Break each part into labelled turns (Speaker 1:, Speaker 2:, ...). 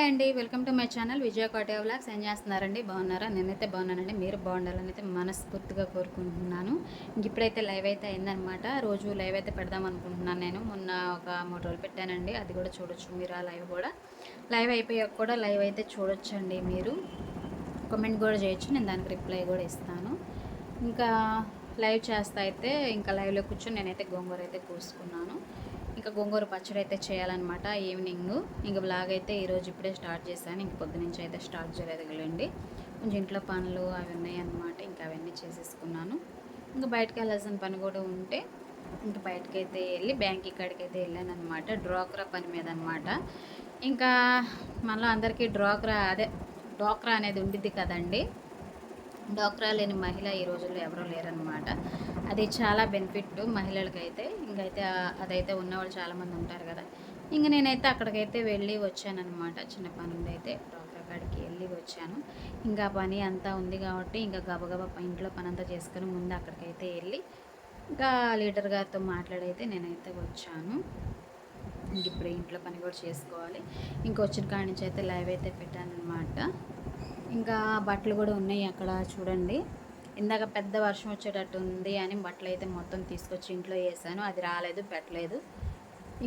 Speaker 1: Hi అండి. Welcome to my channel Vijaya Kotayya vlogs. ఏం చేస్తున్నారండి? బాగున్నారా? నేనైతే బాగున్నానండి. మీరు బాగుండాలని అయితే మనస్ఫూర్తిగా కోరుకుంటున్నాను. ఇంక ఇప్పుడైతే లైవ్ అయితే అయిందనమాట రోజు లైవ్ అయితే పెడదాం అనుకుంటున్నాను నేను. మొన్న ఒక మూడు రోజులు పెట్టానండి. అది కూడా చూడొచ్చు మీరు ఆ లైవ్ కూడా. లైవ్ అయిపోయాక కూడా లైవ్ అయితే చూడొచ్చండి మీరు. కమెంట్ కూడా చేయొచ్చు. నేను దానికి రిప్లై కూడా ఇస్తాను. ఇంకా లైవ్ చేస్తా అయితే ఇంకా లైవ్లో కూర్చొని నేనైతే గోంగూర అయితే కోసుకున్నాను. ఇంకా గోంగూర పచ్చడి అయితే చేయాలన్నమాట ఈవినింగ్. ఇంకా బ్లాగ్ అయితే ఈరోజు ఇప్పుడే స్టార్ట్ చేశాను. ఇంక పొద్దు నుంచి అయితే స్టార్ట్ చేయలేదు కొంచెం ఇంట్లో పనులు అవి ఉన్నాయి అన్నమాట ఇంకా అవన్నీ చేసేసుకున్నాను. ఇంకా బయటకు వెళ్ళాల్సిన పని కూడా ఉంటే ఇంకా బయటకైతే వెళ్ళి బ్యాంక్ ఇక్కడికి అయితే వెళ్ళాను అనమాట డ్రాక్రా పని మీద అనమాట ఇంకా మళ్ళీ అందరికీ డ్రాక్రా అదే డ్రోక్రా అనేది ఉండిద్ది కదండి. డోక్రా లేని మహిళ ఈ రోజుల్లో ఎవరూ లేరనమాట అది చాలా బెనిఫిట్ మహిళలకైతే. ఇంకైతే అదైతే ఉన్నవాళ్ళు చాలామంది ఉంటారు కదా. ఇంక నేనైతే అక్కడికైతే వెళ్ళి వచ్చానమాట చిన్న పని ఉంది అయితే డాక్టర్ కాడికి వెళ్ళి వచ్చాను. ఇంకా పని అంతా ఉంది కాబట్టి ఇంకా గబగబా ప- ఇంట్లో పని అంతా చేసుకొని ముందు అక్కడికైతే వెళ్ళి ఇంకా లీడర్ గారితో మాట్లాడైతే నేనైతే వచ్చాను. ఇంక ఇప్పుడు ఇంట్లో పని కూడా చేసుకోవాలి. ఇంకా వచ్చిన కాడి నుంచి అయితే లైవ్ అయితే పెట్టాను అనమాట ఇంకా బట్టలు కూడా ఉన్నాయి అక్కడ చూడండి. ఇందాక పెద్ద వర్షం వచ్చేటట్టు ఉంది అని బట్టలు అయితే మొత్తం తీసుకొచ్చి ఇంట్లో వేసాను. అది రాలేదు పెట్టలేదు.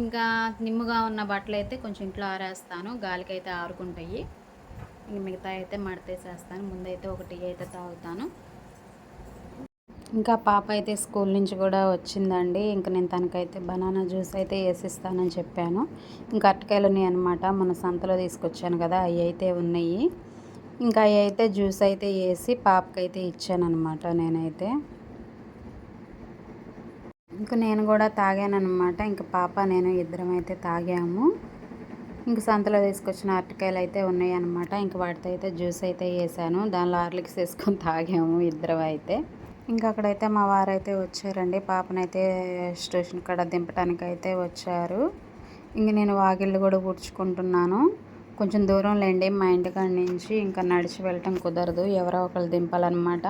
Speaker 1: ఇంకా నిమ్ముగా ఉన్న బట్టలు అయితే కొంచెం ఇంట్లో ఆరేస్తాను. గాలికి అయితే ఆరుకుంటాయి. ఇంక మిగతా అయితే మడతేసేస్తాను. ముందైతే ఒక టీ అయితే తాగుతాను. ఇంకా పాప అయితే స్కూల్ నుంచి కూడా వచ్చిందండి. ఇంకా నేను తనకైతే బనానా జ్యూస్ అయితే వేసిస్తానని చెప్పాను. ఇంకా అరటికాయలు ఉన్నాయి అనమాట మన సంతలో తీసుకొచ్చాను కదా అవి అయితే ఉన్నాయి. ఇంకా అయితే జ్యూస్ అయితే వేసి పాపకైతే ఇచ్చాను అనమాట నేనైతే. ఇంకా నేను కూడా తాగాను అనమాట ఇంకా పాప నేను ఇద్దరం అయితే తాగాము. ఇంక సంతలో తీసుకొచ్చిన అరటికాయలు అయితే ఉన్నాయి అనమాట ఇంక వాటితో అయితే జ్యూస్ అయితే వేసాను. దానిలో హార్లిక్స్ వేసుకొని తాగాము ఇద్దరం అయితే. ఇంకా అక్కడైతే మా వారైతే వచ్చారండి. పాపనైతే స్టేషన్ కాడ దింపడానికి అయితే వచ్చారు. ఇంక నేను వాగిళ్ళు కూడా ఊడ్చుకుంటున్నాను. కొంచెం దూరం లేండి మా ఇంటికాడ నుంచి ఇంకా నడిచి వెళ్ళటం కుదరదు ఎవరో ఒకరు దింపాలన్నమాట.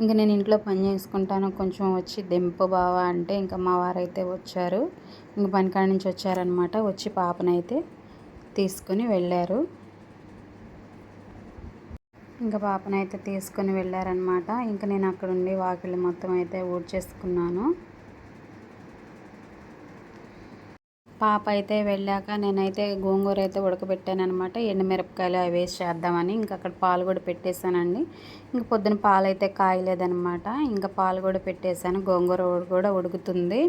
Speaker 1: ఇంకా నేను ఇంట్లో పని చేసుకుంటాను కొంచెం వచ్చి దింపు బావా అంటే ఇంకా మా వారైతే వచ్చారు. ఇంక పని కాడ నుంచి వచ్చారనమాట వచ్చి పాపనైతే తీసుకుని వెళ్ళారు. ఇంకా పాపనైతే తీసుకొని వెళ్ళారనమాట ఇంకా నేను అక్కడ ఉండి వాకిలి మొత్తం అయితే ఊడ్చేసుకున్నాను. పాప అయితే వెళ్ళాక నేనైతే గోంగూర అయితే ఉడకబెట్టాను అనమాట ఎండుమిరపకాయలు అవి వేసి చేద్దామని ఇంకా అక్కడ పాలు కూడా పెట్టేశానండి. ఇంకా పొద్దున పాలు అయితే కాయలేదనమాట ఇంకా పాలు కూడా పెట్టేశాను. గోంగూర కూడా ఉడుకుతుంది.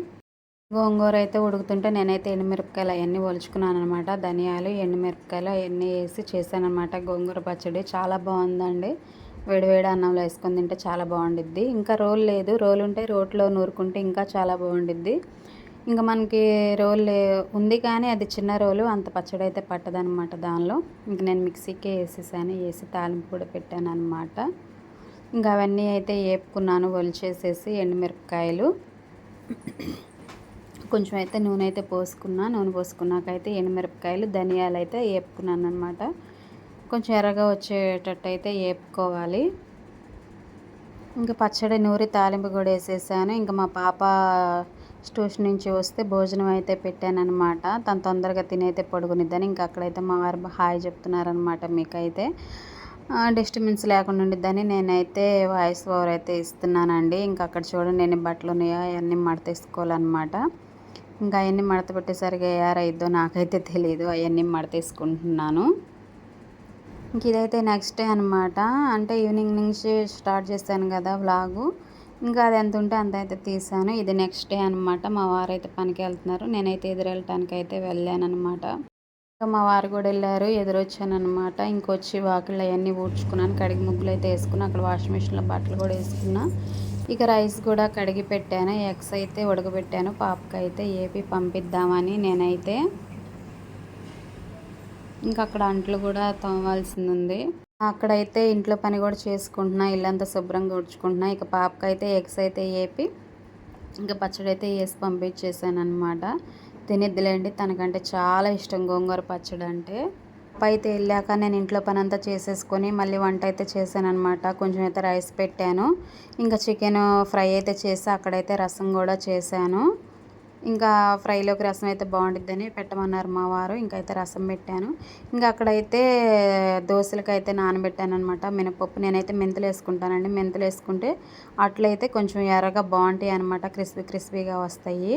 Speaker 1: గోంగూర అయితే ఉడుకుతుంటే నేనైతే ఎండుమిరపకాయలు అవన్నీ ఒలుచుకున్నాను అనమాట ధనియాలు ఎండుమిరపకాయలు అవన్నీ వేసి చేశానమాట గోంగూర పచ్చడి చాలా బాగుందండి. వేడివేడి అన్నంలో వేసుకొని తింటే చాలా బాగుండిద్ది. ఇంకా రోల్ లేదు. రోల్ ఉంటే రోట్లో నూరుకుంటే ఇంకా చాలా బాగుండిద్ది. ఇంకా మనకి రోల్ ఉంది కానీ అది చిన్న రోలు అంత పచ్చడి అయితే పట్టదనమాట దానిలో. ఇంక నేను మిక్సీకే వేసేసాను వేసి తాలింపు కూడా పెట్టాను అనమాట ఇంకా అవన్నీ అయితే వేపుకున్నాను ఒలిచేసేసి ఎండుమిరపకాయలు. కొంచెం అయితే నూనె అయితే పోసుకున్నా నూనె పోసుకున్నాక అయితే ఎండుమిరపకాయలు ధనియాలు అయితే వేపుకున్నాను అనమాట కొంచెం ఎర్రగా వచ్చేటట్టు అయితే వేపుకోవాలి ఇంకా పచ్చడి నూరి తాలింపు కూడా వేసేసాను. ఇంకా మా పాప ట్యూషన్ నుంచి వస్తే భోజనం అయితే పెట్టాను అనమాట తను తొందరగా తినైతే పడుకునిద్దని ఇంకా అక్కడైతే మా వారు హాయ్ చెప్తున్నారనమాట మీకైతే. డిస్టర్బెన్స్ లేకుండా ఉండిద్దని నేనైతే వాయిస్ ఓవర్ అయితే ఇస్తున్నానండి. ఇంకా అక్కడ చూడండి నేను బట్టలు ఉన్నాయో అవన్నీ మడతేసుకోవాలన్నమాట. ఇంకా అవన్నీ మడత పెట్టేసరికి ఏరైద్దో నాకైతే తెలియదు అవన్నీ మడతేసుకుంటున్నాను. ఇంక ఇదైతే నెక్స్ట్ డే అనమాట అంటే ఈవినింగ్ నుంచి స్టార్ట్ చేశాను కదా వ్లాగు. ఇంకా అది ఎంత ఉంటే అంత అయితే తీసాను. ఇది నెక్స్ట్ డే అనమాట మా వారు అయితే పనికి వెళ్తున్నారు. నేనైతే ఎదురు వెళ్ళటానికి అయితే వెళ్ళాను అనమాట ఇంకా మా వారు కూడా వెళ్ళారు. ఎదురొచ్చాను అనమాట ఇంకొచ్చి వాకిళ్ళు అవన్నీ ఊడ్చుకున్నాను. కడిగి ముగ్గులు అయితే వేసుకున్నా. అక్కడ వాషింగ్ మిషన్లో బట్టలు కూడా వేసుకున్నా. ఇక రైస్ కూడా కడిగి పెట్టాను. ఎగ్స్ అయితే ఉడకబెట్టాను. పాపకి అయితే ఏపీ పంపిద్దామని నేనైతే. ఇంకా అక్కడ అంట్లు కూడా తోమాల్సింది ఉంది. అక్కడైతే ఇంట్లో పని కూడా చేసుకుంటున్నా ఇల్లంతా శుభ్రంగా ఉడుచుకుంటున్నా. ఇక పాపకైతే ఎగ్స్ అయితే వేపి ఇంకా పచ్చడి అయితే వేసి పంపించేసాను అనమాట తినిద్దిలేండి తనకంటే చాలా ఇష్టం గోంగూర పచ్చడి అంటే అయితే వెళ్ళాక నేను ఇంట్లో పని అంతా చేసేసుకొని మళ్ళీ వంట అయితే చేశానమాట అనమాట కొంచెం అయితే రైస్ పెట్టాను. ఇంకా చికెన్ ఫ్రై అయితే చేసి అక్కడైతే రసం కూడా చేశాను. ఇంకా ఫ్రైలోకి రసం అయితే బాగుంటుందని పెట్టమన్నారు మా వారు. ఇంకైతే అయితే రసం పెట్టాను. ఇంకా అక్కడైతే దోశలకు అయితే నానబెట్టాను అనమాట మినపప్పు నేనైతే మెంతులు వేసుకుంటానండి. మెంతులు వేసుకుంటే అట్లయితే కొంచెం ఎర్రగా బాగుంటాయి అనమాట క్రిస్పీ క్రిస్పీగా వస్తాయి.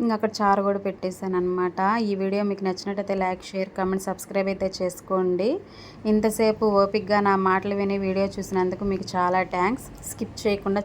Speaker 1: ఇంకా అక్కడ చారు కూడా పెట్టేశాను అనమాట ఈ వీడియో మీకు నచ్చినట్టయితే లైక్ షేర్ కామెంట్ సబ్స్క్రైబ్ అయితే చేసుకోండి. ఇంతసేపు ఓపిక్గా నా మాటలు విని వీడియో చూసినందుకు మీకు చాలా థ్యాంక్స్. స్కిప్ చేయకుండా